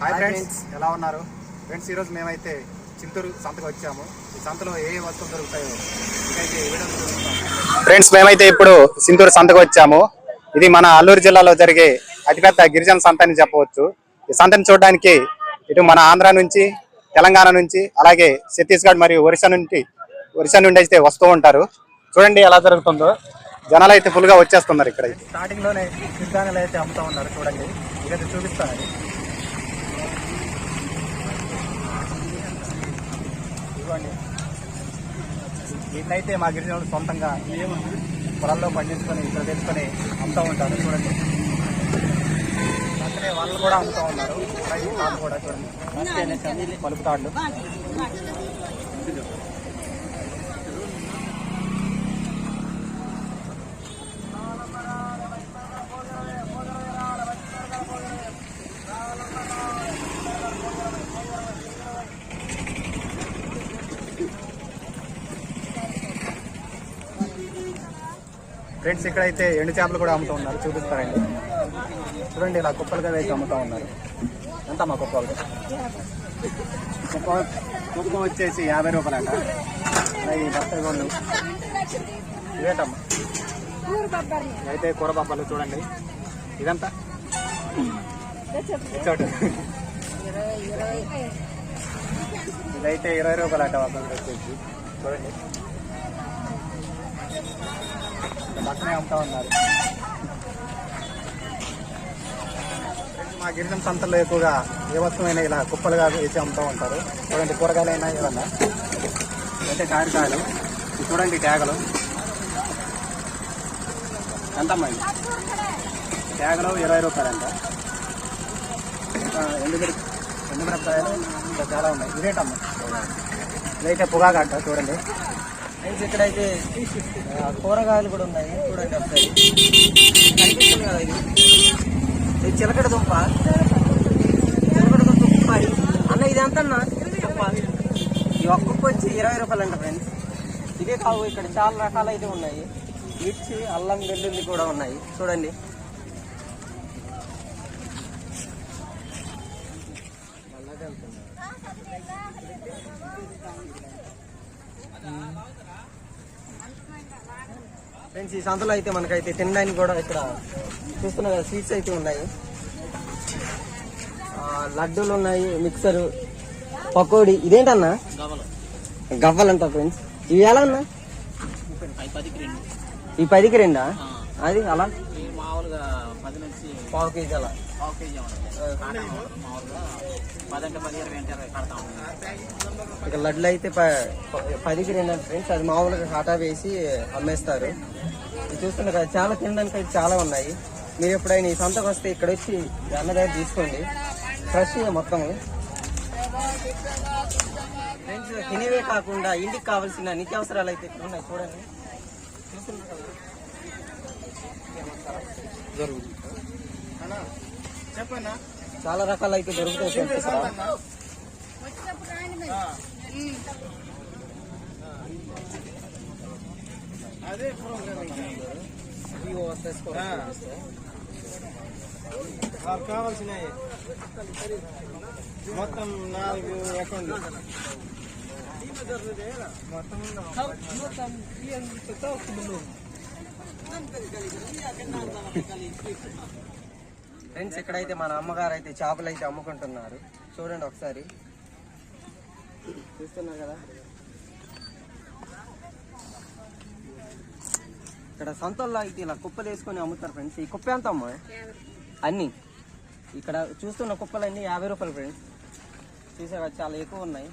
Hi friends ఎలా ఉన్నారు? Friends ఈరోజు మేమైతే చింతూరు సంతకు వచ్చాము. ఈ సంతలో ఏ వస్తువులు దొరుకుతాయో. ఫ్రెండ్స్ మేమైతే ఇప్పుడు చింతూరు సంతకు వచ్చాము. ఇది మన అల్లూరు జిల్లాలో జరిగే అతిపెద్ద గిరిజన సంత అని చెప్పవచ్చు. ఈ సంతని చూడడానికి ఇటు మన ఆంధ్ర నుంచి తెలంగాణ నుంచి అలాగే ఛత్తీస్గఢ్ మరియు ఒరిస్సా నుండి ఒరిస్సా నుండి అయితే వస్తూ ఉంటారు. చూడండి ఎలా జరుగుతుందో. జనాలు అయితే ఫుల్గా వచ్చేస్తున్నారు ఇక్కడ స్టార్టింగ్లోనే సిద్ధానాలు అయితే అమ్ముతా ఉన్నారు చూడండి. ఇదైతే చూపిస్తాను చూడండి వీటినైతే మా గిరిజనులు సొంతంగా పొలాల్లో పండించుకొని ఇక్కడ తెచ్చుకొని అమ్ముతూ ఉంటారు. చూడండి. అక్కడే వాళ్ళు కూడా అమ్ముతూ ఉన్నారు. అలాగే కూడా చూడండి. పలుపు ఫ్రెండ్స్ ఇక్కడైతే ఎండు చేపలు కూడా అమ్ముతూ ఉన్నారు. చూపిస్తారండి. చూడండి ఇలా కుప్పలుగా వేసి అమ్ముతూ ఉన్నారు. ఎంత మా కుప్పలు కుప్ప కుప్ప వచ్చేసి యాభై రూపాయలు అంట ఈ బత్తాయి గోళ్ళు అయితే కూర బొబ్బలు చూడండి. ఇదంతా? ఇచ్చోటు ఇదైతే ఇరవై రూపాయలు అంట వచ్చేసి చూడండి. పక్కనే అమ్ముతా ఉన్నారు. మా గిరిజన సంతల్లో ఎక్కువగా ఏ వస్తువైనా ఇలా కుప్పలుగా వేసి అమ్ముతూ ఉంటారు. చూడండి కూరగాయలైనా ఏమన్నా అయితే కాయకాయలు చూడండి ట్యాగలు ఎంతమ్మా ఇవి? ట్యాగలు ఇరవై రూపాయలు అంట ఎండు మిరప ఎండు మిరపకాయలు ఇంకా చాలా ఉన్నాయి. ఇదేంటమ్మా? ఇదైతే పొగాకు అంట చూడండి. ఫ్రెండ్స్ ఇక్కడైతే కూరగాయలు కూడా ఉన్నాయి. చూడండి ఒకసారి కనిపిస్తుంది కదా ఇది? ఇది చిలకడ దుంప. చిలకడ దుంప ఉప్పాయి. అన్న ఇది ఎంత అన్న దుంప ఈ ఒక్కొక్క వచ్చి ఇరవై రూపాయలు అంట ఫ్రెండ్స్ ఇదే కావు ఇక్కడ. చాలా రకాలు అయితే ఉన్నాయి. మిర్చి అల్లం వెల్లుల్లి కూడా ఉన్నాయి. చూడండి. ఫ్రెండ్స్ ఈ సంతలో అయితే మనకైతే తినడానికి కూడా ఇక్కడ చూస్తున్న కదా స్వీట్స్ అయితే ఉన్నాయి. లడ్డూలు ఉన్నాయి మిక్సర్ పకోడీ. ఇదేంటన్నా? గవ్వలంట ఫ్రెండ్స్ ఇవి ఎలా అన్నా ఈ పదికి రెండా? అది అలా? మామూలుగా పది నుంచి పావు కేజీ అలా. పావు కేజీ ఉంటుంది మామూలుగా పదంటే పది ఇరవై అంటే ఇరవై కడతా. ఉంటాం ఇక లడ్లు అయితే పదికి రెండు ఫ్రెండ్స్. అది మామూలుగా కాటా వేసి అమ్మేస్తారు. ఇది చూస్తున్నారు కదా చాలా తినడానికి అయితే చాలా ఉన్నాయి. మీరు ఎప్పుడైనా ఈ సంతకు వస్తే ఇక్కడ వచ్చి అన్న దగ్గర తీసుకోండి. ఫ్రెష్ మొత్తం. ఫ్రెండ్స్ తినేవే కాకుండా ఇంటికి కావాల్సిన నిత్యావసరాలు అయితే ఇక్కడ ఉన్నాయి చూడండి. చూస్తున్నారు కదా. చెప్పన్నా? చాలా రకాలు అయితే దొరుకుతాయి అదే కావాల్సిన మొత్తం నాలుగు అకౌంట్లు ఫ్రెండ్స్ ఇక్కడైతే మన అమ్మగారు అయితే చేపలు అయితే అమ్ముకుంటున్నారు. చూడండి ఒకసారి. చూస్తున్నారు కదా? ఇక్కడ సంతల్లో అయితే ఇలా కుప్పలు వేసుకొని అమ్ముతారు ఫ్రెండ్స్. ఈ కుప్ప ఎంత అమ్మా? అన్ని. ఇక్కడ చూస్తున్న కుప్పలన్నీ యాభై రూపాయలు ఫ్రెండ్స్. చూసారా చాలా ఎక్కువ ఉన్నాయి.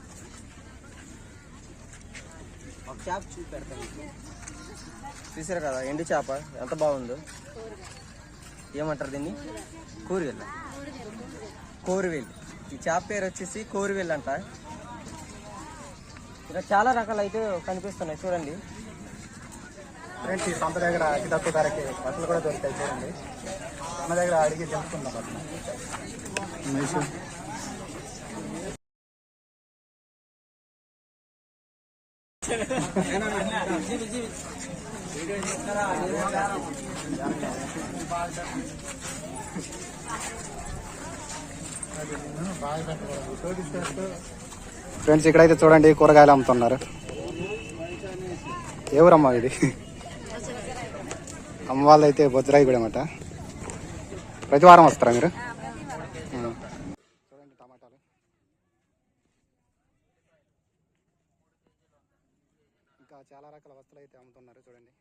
ఒక చేప చూపెడతాను. చూసారు కదా ఎండు చేప ఎంత బాగుందో. ఏమంటారు దీన్ని? కూరవేల్ కోరివేల్ ఈ చేప పేరు వచ్చేసి కోరివేల్ అంట. ఇక్కడ చాలా రకాలు అయితే కనిపిస్తున్నాయి చూడండి. ఫ్రెండ్స్ ఈ సంత దగ్గర అతి తక్కువ ధరకి బట్టలు కూడా దొరుకుతాయి చూడండి. మన దగ్గర అడిగి తెలుసుకుందాం ఫ్రెండ్స్ ఇక్కడైతే చూడండి కూరగాయలు అమ్ముతున్నారు. ఏ ఇది? అమ్మ వాళ్ళైతే బొజ్రాయి కూడా అన్నమాట. ప్రతి వారం వస్తారా మీరు? ఇంకా చాలా రకాల వస్తువులు అయితే అమ్ముతున్నారు చూడండి.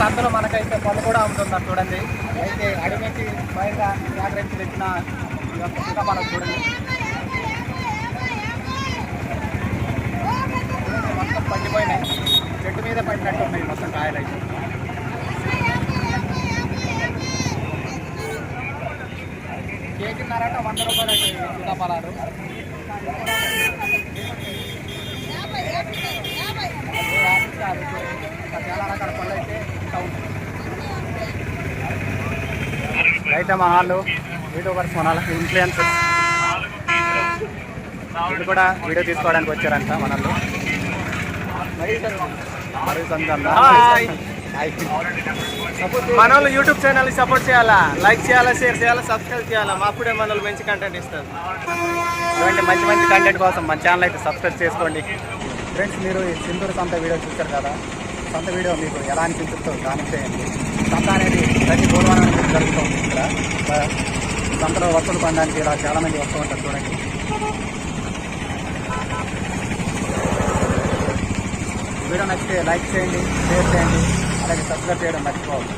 సంతలో మనకైతే పళ్ళు కూడా అమ్ముతున్నారు చూడండి. అయితే అడిమికి బయట జాగ్రత్త తెచ్చిన మనం చూడండి. మొత్తం పండిపోయినాయి. చెట్టు మీద పడినట్టు ఉన్నాయి మొత్తం కాయలు అయితే. కేజీన్నరట వంద రూపాయలు అయితే సీతాఫలాలు ఇంకా చాలా రకాల పళ్ళు అయితే ఇంకా ఉంటాయి అయితే మా వాళ్ళు యూట్యూబర్స్ మన వాళ్ళకి ఇన్ఫ్లుయెన్సర్స్ వీళ్ళు కూడా వీడియో తీసుకోవడానికి వచ్చారంట మనల్ని. మన వాళ్ళు యూట్యూబ్ ఛానల్ సపోర్ట్ చేయాలా? లైక్ చేయాలా షేర్ చేయాలా సబ్స్క్రైబ్ చేయాలా? అప్పుడే మన వాళ్ళు మంచి కంటెంట్ ఇస్తారు. ఇటువంటి మంచి మంచి కంటెంట్ కోసం మన ఛానల్ అయితే సబ్స్క్రైబ్ చేసుకోండి. ఫ్రెండ్స్ మీరు ఈ సింధూరు సంత వీడియో చూస్తారు కదా? సొంత వీడియో మీకు ఎలా అనిపించుతో కామెంట్ చేయండి సంత అనేది ప్రతి బుధవారం అనేది సంతలో వసూలు పొందడానికి ఇలా చాలా మంది వస్తూ ఉంటారు చూడండి. వీడియో నచ్చితే లైక్ చేయండి షేర్ చేయండి అలాగే సబ్స్క్రైబ్ చేయడం మర్చిపోవద్దు.